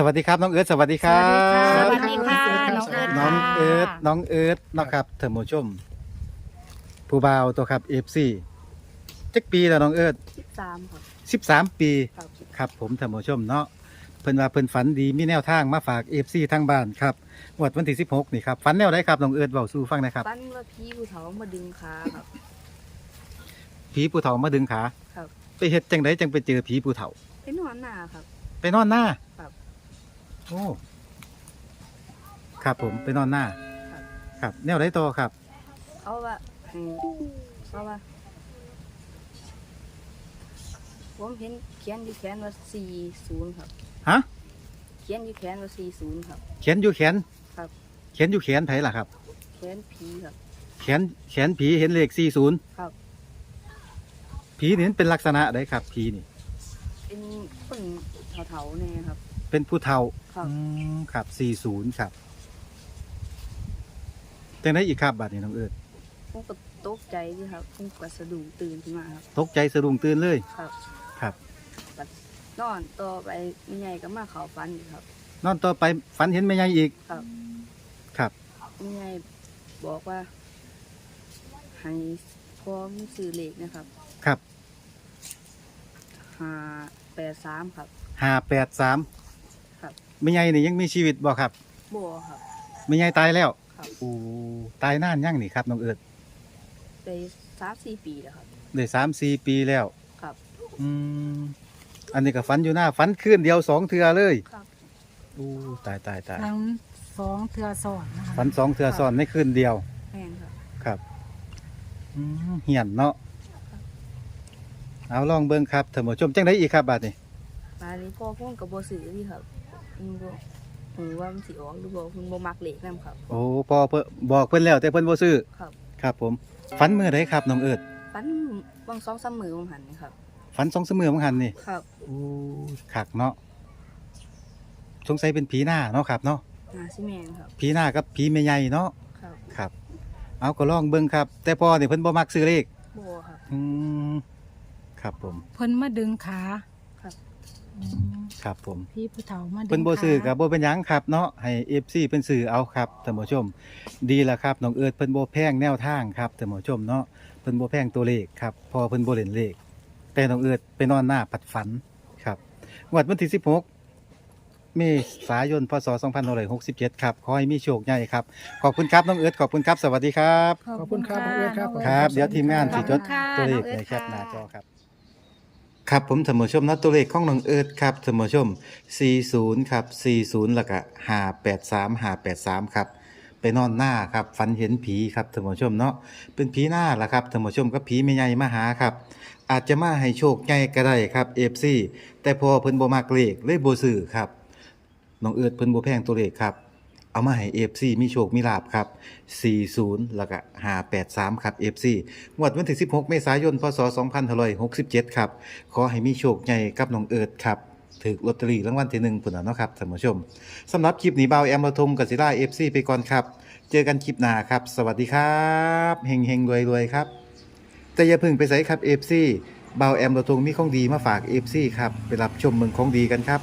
สวัสดีครับน้องเอิร์ธสวัสดีครับ สวัสดีค่ะ น้องเอิร์ธน้องค่ะเอิร์ธน้องเอิร์ธเนาะครับเถมชม ผู้บ่าวตัวครับเอฟซีจักปีแล้วน้องเอิร์ธสิบสามครับสิบสามปี ครับครับผมเถมชมเนาะเพิ่นว่าเพิ่นฝันดีมีแนวทางมาฝากเอฟซีทางบ้านครับงวดวันที่สิบหกนี่ครับฝันแนวไหนครับน้องเอิร์ธเบาสู้ฟังหนะครับปั้นว่าพี่ผู้เฒ่ามาดึงขาครับ ผีผู้เฒ่ามาดึงขาครับ ไปเฮ็ดจังไดจังไปเจอผีผู้เฒ่า เป็นนอนหน้าครับ ไปนอนหน้าครับ โอ้ครับผมไปนอนหน้า ครับครับแนวไหนต่อครับเขาว่าให้เขาว่าผมเห็นเขียนอยู่แขนว่าสี่ศูนย์ครับ ฮะ เขียนอยู่แขนว่าสี่ศูนย์ครับ เขียนอยู่แขนครับ เขียนอยู่แขนไผล่ะครับ แขนผีครับ แขนแขนผีเห็นเลข40ครับ ผีนี่เป็นลักษณะใดครับ ผีนี่ เป็นคนเฒ่าๆเนี่ยครับ เป็นผู้เฒ่าครับอืมครับ40ครับจังไดอีกครับบัดนี้น้องเอิร์ธผมก็ตกใจด้วยครับผมก็สะดุ้งตื่นขึ้นมาครับ ตกใจสะดุ้งตื่นเลย ครับครับบัดนอนต่อไปมีใหญ่ก็มาเขาฟันอีกครับ นอนต่อไปฝันเห็นแม่ยายอีก ครับครับมีใหญ่บอกว่าให้พร้อมสื่อเลขนะครับครับห้าแปดสามครับ583ครับแม่ ยายนี่ยังมีชีวิตบ่ครับบัวครับแม่ยายตายแล้วครับ โอ้ตายนานยังนี่ครับน้องเอิร์ธได้สามสี่ปีแล้วครับ ได้สามสี่ปีแล้วครับ อืมอันนี้ก็ฝันอยู่หน้าฝันคืนเดียวสองเทือเลยครับอู้ตายตายตายทั้งสองเทือสอนนะคะฝันสองเทือซ้อนในคืนเดียว แม่นครับ ครับอืมเหียนเนาะเอาลองเบิ่งครับท่านผู้ชมจังได้อีกครับบาดนี้ตอนนี้พ่อพุ่นกับบัสื่อที่ครับ มันบ่หรือว่ามันสิออกหรือบ่คุณบ่มักเลขนํครับ โอ้พอเพิ่นบอกเพิ่นแล้วแต่เพิ่นบ่ซื้อครับ ครับผมฝันมื้อใดครับน้องเอิดฟันบางสองสามมือผมหันนี่ครับ ฝันสองเสมอมั้งหันนี่ครับอู้คักเนาะสงสัยเป็นผีหน้าเนาะครับเนาะนาซิแมนครับผีหน้ากับผีแม่ใหญ่เนาะครับครับ เอาก็ลองเบิ่งครับ แต่พ่อนี่เพิ่นบ่มักซื้อเลขบัวครับ อืมครับผม เพิ่นมาดึงขา ครับอืมครับผมพี่ผู้เฒ่ามาดึงเพิ่นบ่ซื้อขากับบ่เป็นหยังครับเนาะให้ FC เพิ่นซื้อเอาครับท่านผู้ชม ดีแล้วครับน้องเอิร์ดเพิ่นบ่แพงแนวทางครับท่านผู้ชมเนาะเพิ่นบ่แพงตัวเลขครับเพอเพิ่นบ่เล่นเลข แต่น้องเอิร์ดไปนอนหน้าปัดฝันครับงวดวันที่ 16เมษายนพศ2567ครับขอให้มีโชคใหญ่ครับขอบคุณครับน้องเอิร์ดขอบคุณครับสวัสดีครับ ขอบคุณครับน้องเอิร์ธครับ ครับ เดี๋ยวทีมงานสิจดขอบคุณค่ะตัวเลขน้องเอิร์ในธแคปหน้าจอค่ะครับ ครับผมท่านผู้ชมนะตัวเลขของน้องเอิร์ธครับท่านผู้ชม 40 ครับ 40 แล้วก็583 583 ครับ ไปนอนหน้าครับฝันเห็นผีครับท่านผู้ชมเนาะเป็นผีหน้าละครับท่านผู้ชมก็ผีไม่ใหญ่มาหาครับ อาจจะมาให้โชคใหญ่ก็ได้ครับ FC แต่พอเพิ่นบ่มักเลขเลยบ่ซื้อครับน้องเอิร์ธเพิ่นบ่แพงตัวเลขครับ เอามาให้ FC มีโชคมีลาบครับ 40 แล้วก็583 ครับ FC งวดวันที่ 16 เมษายน พศ 2567 ครับ ขอให้มีโชคใหญ่กับน้องเอิร์ธครับถือลอตเตอรี่รางวัลที่1พุ่นน่ะเนาะครับท่านผู้ชมสำหรับคลิปนี้บ่าแอมระทมกับศิลา FC ไปก่อนครับ เจอกันคลิปหน้าครับ สวัสดีครับเฮงเฮงรวยรวยๆครับ แต่อย่าพึ่งไปใส่ครับ FC บ่าแอมระทงมีของดีมาฝาก FC ครับ ไปรับชมเมืองของดีกันครับ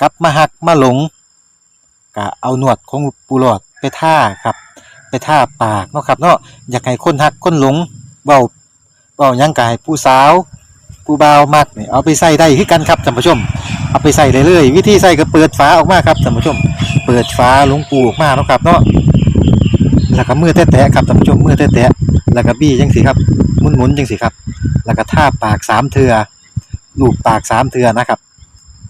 กลับมาหักมาหลงก็เอาหนวดของปูหลอดไปท่าครับ ไปท่าปากเนาะครับเนาะอยากให้คนหักคนหลงเบาเบายังกายผู้สาวผู้บ่าวมักนี่เอาไปใส่ได้คือกันครับท่านผู้ชม เอาไปใส่ได้เลย วิธีใส่ก็เปิดฝาออกมาครับท่านผู้ชม เปิดฝาหลวงปูออกมาเนาะครับเนาะแล้วก็มือแตะๆครับท่านผู้ชมมือแตะๆแล้วก็บี้จังสิครับหมุนๆจังสิครับ แล้วก็ท่าปากสามเทือลูบปากสามเทือนะครับ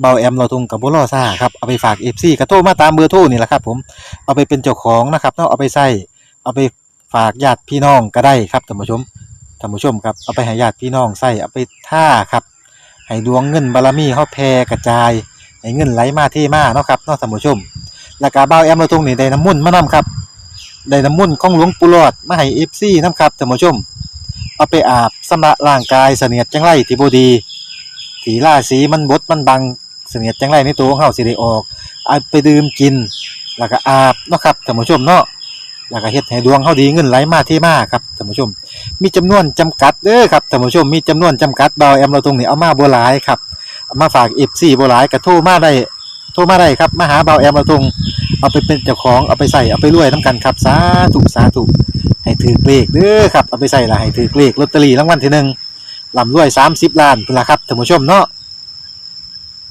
เบาแอมเราทงกับบุรอซ่าครับเอาไปฝากเอฟซีกระโทรมาตามเบอร์โทรนี่แหละครับผมเอาไปเป็นเจ้าของนะครับเนาะเอาไปใส่เอาไปฝากญาติพี่น้องก็ได้ครับท่านผู้ชมท่านผู้ชมครับเอาไปให้ญาติพี่น้องใส่เอาไปท่าครับให้ดวงเงินบารมีเขาแผ่กระจายให้เงินไหลมาเทมาเนาะครับเนาะท่านผู้ชมแล้วก็เบาแอมเราทงนี่ได้น้ำมุ่นมานํครับได้น้ำมุ่นของหลวงปู่หลอดมาให้เอฟซีนํครับท่านผู้ชมเอาไปอาบสำระร่างกายเสนียดจังไรที่บดีสีล่าสีมันบดมันบัง เสนียดจังไรในตัวของเฮาสิได้ออกเอาไปดื่มกิน แล้วก็อาบเนาะครับท่านผู้ชมเนาะแล้วก็เฮ็ดให้ดวงเฮาดีเงินไหลมาเทมาครับท่านผู้ชม มีจำนวนจำกัดเด้อครับท่านผู้ชมมีจำนวนจำกัดเบาแอมเราตรงนี้เอามาบ่หลายครับเอามาฝาก FC บ่หลายก็โทรมาได้โทรมาได้ครับมาหาเบาแอมเราตรงเอาไปเป็นเจ้าของเอาไปใส่เอาไปรวยนํกันครับสาธุสาธุให้ถือเลขเด้อครับเอาไปใส่ละให้ถือเลขลอตเตอรี่รางวัลที่หนึ่งลำรวย30ล้านพุ่นละครับท่านผู้ชมเนาะ